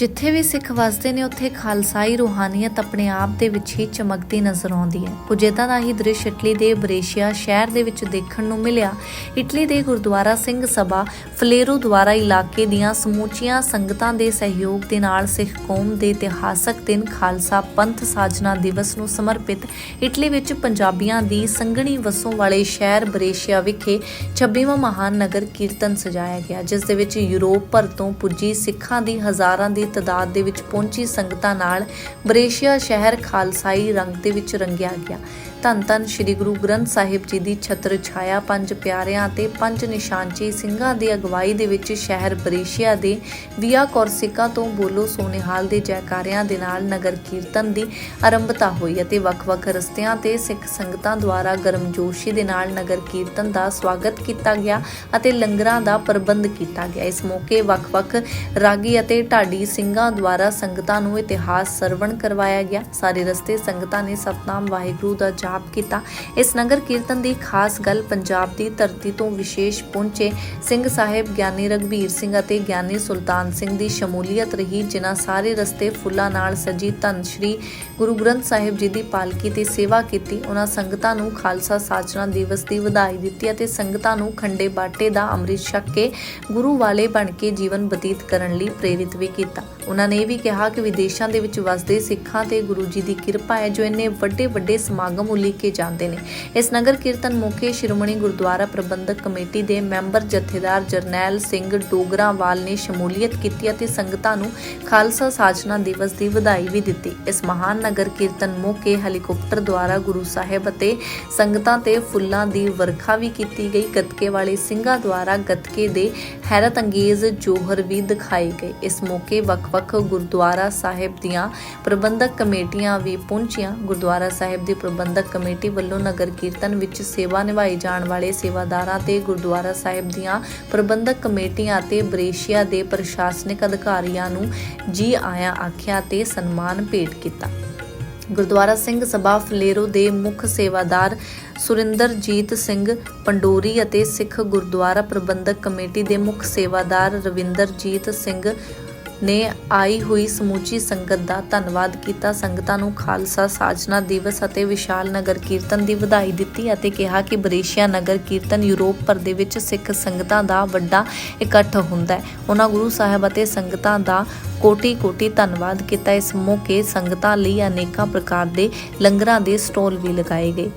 ਜਿੱਥੇ ਵੀ ਸਿੱਖ ਵਸਦੇ ਨੇ, ਉੱਥੇ ਖਾਲਸਾਈ ਰੂਹਾਨੀਅਤ ਆਪਣੇ ਆਪ ਦੇ ਵਿੱਚ ਹੀ ਚਮਕਦੀ ਨਜ਼ਰ ਆਉਂਦੀ ਹੈ। ਕੁਝ ਏਦਾਂ ਦਾ ਹੀ ਦ੍ਰਿਸ਼ ਇਟਲੀ ਦੇ ਬਰੇਸ਼ੀਆ ਸ਼ਹਿਰ ਦੇ ਵਿੱਚ ਦੇਖਣ ਨੂੰ ਮਿਲਿਆ। ਇਟਲੀ ਦੇ ਗੁਰਦੁਆਰਾ ਸਿੰਘ ਸਭਾ ਫਲੇਰੂ ਦੁਆਰਾ ਇਲਾਕੇ ਦੀਆਂ ਸਮੂਚੀਆਂ ਸੰਗਤਾਂ ਦੇ ਸਹਿਯੋਗ ਦੇ ਨਾਲ ਸਿੱਖ ਕੌਮ ਦੇ ਇਤਿਹਾਸਕ ਦਿਨ ਖਾਲਸਾ ਪੰਥ ਸਾਜਨਾ ਦਿਵਸ ਨੂੰ ਸਮਰਪਿਤ ਇਟਲੀ ਵਿੱਚ ਪੰਜਾਬੀਆਂ ਦੀ ਸੰਘਣੀ ਵਸੋਂ ਵਾਲੇ ਸ਼ਹਿਰ ਬਰੇਸ਼ੀਆ ਵਿਖੇ 26ਵਾਂ ਮਹਾਨ ਨਗਰ ਕੀਰਤਨ ਸਜਾਇਆ ਗਿਆ, ਜਿਸ ਦੇ ਵਿੱਚ ਯੂਰਪ ਭਰ ਤੋਂ ਪੁੱਜੀ ਸਿੱਖਾਂ ਦੀ ਹਜ਼ਾਰਾਂ ਦੀ ਤਦਾਦ ਦੇ ਵਿੱਚ ਪਹੁੰਚੀ ਸੰਗਤਾਂ ਨਾਲ ਬਰੇਸ਼ੀਆ ਸ਼ਹਿਰ ਖਾਲਸਾਈ ਰੰਗ ਦੇ ਵਿੱਚ ਰੰਗਿਆ ਗਿਆ। ਧੰਨ ਧੰਨ ਸ੍ਰੀ ਗੁਰੂ ਗ੍ਰੰਥ ਸਾਹਿਬ ਜੀ ਦੀ ਛਤਰ ਛਾਇਆ, ਪੰਜ ਪਿਆਰਿਆਂ ਅਤੇ ਪੰਜ ਨਿਸ਼ਾਨਚੀ ਸਿੰਘਾਂ ਦੀ ਅਗਵਾਈ ਦੇ ਵਿੱਚ ਸ਼ਹਿਰ ਬਰੇਸ਼ੀਆ ਦੇ ਵੀਆ ਕੋਰਸਿਕਾ ਤੋਂ ਬੋਲੋ ਸੋਨੇਹਾਲ ਦੇ ਜੈਕਾਰਿਆਂ ਦੇ ਨਾਲ ਨਗਰ ਕੀਰਤਨ ਦੀ ਆਰੰਭਤਾ ਹੋਈ ਅਤੇ ਵੱਖ-ਵੱਖ ਰਸਤਿਆਂ ਤੇ ਸਿੱਖ ਸੰਗਤਾਂ ਦੁਆਰਾ ਗਰਮਜੋਸ਼ੀ ਦੇ ਨਾਲ ਨਗਰ ਕੀਰਤਨ ਦਾ ਸਵਾਗਤ ਕੀਤਾ ਗਿਆ ਅਤੇ ਲੰਗਰਾਂ ਦਾ ਪ੍ਰਬੰਧ ਕੀਤਾ ਗਿਆ। ਇਸ ਮੌਕੇ ਵੱਖ-ਵੱਖ ਰਾਗੀ ਅਤੇ ਢਾਡੀ ਸਿੰਘਾਂ ਦੁਆਰਾ ਸੰਗਤਾਂ ਨੂੰ ਇਤਿਹਾਸ ਸਰਵਣ ਕਰਵਾਇਆ ਗਿਆ। ਸਾਰੇ ਰਸਤੇ ਸੰਗਤਾਂ ਨੇ ਸਤਨਾਮ ਵਾਹਿਗੁਰੂ ਦਾ ਜਾਪ ਕੀਤਾ। ਇਸ ਨਗਰ ਕੀਰਤਨ ਦੀ ਖਾਸ ਗੱਲ ਪੰਜਾਬ ਦੀ ਧਰਤੀ ਤੋਂ ਵਿਸ਼ੇਸ਼ ਪਹੁੰਚੇ ਸਿੰਘ ਸਾਹਿਬ ਗਿਆਨੀ ਰਗਵੀਰ ਸਿੰਘ ਅਤੇ ਗਿਆਨੀ ਸੁਲਤਾਨ ਸਿੰਘ ਦੀ ਸ਼ਮੂਲੀਅਤ ਰਹੀ, ਜਿਨ੍ਹਾਂ ਸਾਰੇ ਰਸਤੇ ਫੁੱਲਾਂ ਨਾਲ ਸਜੀ ਧੰਨ ਸ਼੍ਰੀ ਗੁਰੂ ਗ੍ਰੰਥ ਸਾਹਿਬ ਜੀ ਦੀ ਪਾਲਕੀ ਤੇ ਸੇਵਾ ਕੀਤੀ। ਉਹਨਾਂ ਸੰਗਤਾਂ ਨੂੰ ਖਾਲਸਾ ਸਾਜਣਾ ਦਿਵਸ ਦੀ ਵਧਾਈ ਦਿੱਤੀ ਅਤੇ ਸੰਗਤਾਂ ਨੂੰ ਖੰਡੇ ਬਾਟੇ ਦਾ ਅੰਮ੍ਰਿਤ ਛਕ ਕੇ ਗੁਰੂ ਵਾਲੇ ਬਣ ਕੇ ਜੀਵਨ ਬਤੀਤ ਕਰਨ ਲਈ ਪ੍ਰੇਰਿਤ ਵੀ ਕੀਤਾ। ਉਹਨਾਂ ਨੇ ਇਹ ਵੀ ਕਿਹਾ ਕਿ ਵਿਦੇਸ਼ਾਂ ਦੇ ਵਿੱਚ ਵਸਦੇ ਸਿੱਖਾਂ ਤੇ ਗੁਰੂ ਜੀ ਦੀ ਕਿਰਪਾ ਹੈ, ਜੋ ਇੰਨੇ ਵੱਡੇ ਵੱਡੇ ਸਮਾਗਮ ਉਲੀਕੇ ਜਾਂਦੇ ਨੇ। ਇਸ ਨਗਰ ਕੀਰਤਨ ਮੌਕੇ ਸ਼੍ਰੋਮਣੀ ਗੁਰਦੁਆਰਾ ਪ੍ਰਬੰਧਕ ਕਮੇਟੀ ਦੇ ਮੈਂਬਰ ਜਥੇਦਾਰ ਜਰਨੈਲ ਸਿੰਘ ਡੋਗਰਾਵਾਲ ਨੇ ਸ਼ਮੂਲੀਅਤ ਕੀਤੀ ਅਤੇ ਸੰਗਤਾਂ ਨੂੰ ਖਾਲਸਾ ਸਾਜਨਾ ਦਿਵਸ ਦੀ ਵਧਾਈ ਵੀ ਦਿੱਤੀ। ਇਸ ਮਹਾਨ ਨਗਰ ਕੀਰਤਨ ਮੌਕੇ ਹੈਲੀਕਾਪਟਰ ਦੁਆਰਾ ਗੁਰੂ ਸਾਹਿਬ ਅਤੇ ਸੰਗਤਾਂ ਤੇ ਫੁੱਲਾਂ ਦੀ ਵਰਖਾ ਵੀ ਕੀਤੀ ਗਈ। ਗੱਤਕੇ ਵਾਲੇ ਸਿੰਘਾਂ ਦੁਆਰਾ ਗੱਤਕੇ ਦੇ ਹੈਰਤ ਅੰਗੇਜ਼ ਜੋਹਰ ਵੀ ਦਿਖਾਏ ਗਏ। ਇਸ ਮੌਕੇ ਵੱਖ ਵੱਖ-ਵੱਖ ਗੁਰਦੁਆਰਾ ਸਾਹਿਬ ਦੀਆਂ ਪ੍ਰਬੰਧਕ ਕਮੇਟੀਆਂ ਵੀ ਪਹੁੰਚੀਆਂ। ਗੁਰਦੁਆਰਾ ਸਾਹਿਬ ਦੀ ਪ੍ਰਬੰਧਕ ਕਮੇਟੀ ਵੱਲੋਂ ਨਗਰ ਕੀਰਤਨ ਵਿੱਚ ਸੇਵਾ ਨਿਭਾਈ ਜਾਣ ਵਾਲੇ ਸੇਵਾਦਾਰਾਂ ਤੇ ਗੁਰਦੁਆਰਾ ਸਾਹਿਬ ਦੀਆਂ ਪ੍ਰਬੰਧਕ ਕਮੇਟੀਆਂ ਅਤੇ ਬਰੇਸ਼ੀਆ ਦੇ ਪ੍ਰਸ਼ਾਸਨਿਕ ਅਧਿਕਾਰੀਆਂ ਨੂੰ ਜੀ ਆਇਆਂ ਆਖਿਆ ਤੇ ਸਨਮਾਨ ਭੇਟ ਕੀਤਾ। ਗੁਰਦੁਆਰਾ ਸਿੰਘ ਸਭਾ ਫਲੇਰੋ ਦੇ ਮੁੱਖ ਸੇਵਾਦਾਰ ਸੁਰਿੰਦਰਜੀਤ ਸਿੰਘ ਪੰਡੋਰੀ ਅਤੇ ਸਿੱਖ ਗੁਰਦੁਆਰਾ ਪ੍ਰਬੰਧਕ ਕਮੇਟੀ ਦੇ ਮੁੱਖ ਸੇਵਾਦਾਰ ਰਵਿੰਦਰਜੀਤ ਸਿੰਘ ਨੇ ਆਈ ਹੋਈ ਸਮੂਚੀ ਸੰਗਤ ਦਾ ਧੰਨਵਾਦ ਕੀਤਾ। ਸੰਗਤਾਂ ਨੂੰ ਖਾਲਸਾ ਸਾਜਨਾ ਦਿਵਸ ਅਤੇ ਵਿਸ਼ਾਲ ਨਗਰ ਕੀਰਤਨ ਦੀ ਵਧਾਈ ਦਿੱਤੀ ਅਤੇ ਕਿਹਾ ਕਿ ਬਰੇਸ਼ੀਆ ਨਗਰ ਕੀਰਤਨ ਯੂਰਪ ਭਰ ਦੇ ਵਿੱਚ ਸਿੱਖ ਸੰਗਤਾਂ ਦਾ ਵੱਡਾ ਇਕੱਠ ਹੁੰਦਾ ਹੈ। ਉਹਨਾਂ ਗੁਰੂ ਸਾਹਿਬ ਅਤੇ ਸੰਗਤਾਂ ਦਾ ਕੋਟੀ-ਕੋਟੀ ਧੰਨਵਾਦ ਕੀਤਾ। ਇਸ ਮੌਕੇ ਸੰਗਤਾਂ ਲਈ ਅਨੇਕਾਂ ਪ੍ਰਕਾਰ ਦੇ ਲੰਗਰਾਂ ਦੇ ਸਟਾਲ ਵੀ ਲਗਾਏ ਗਏ।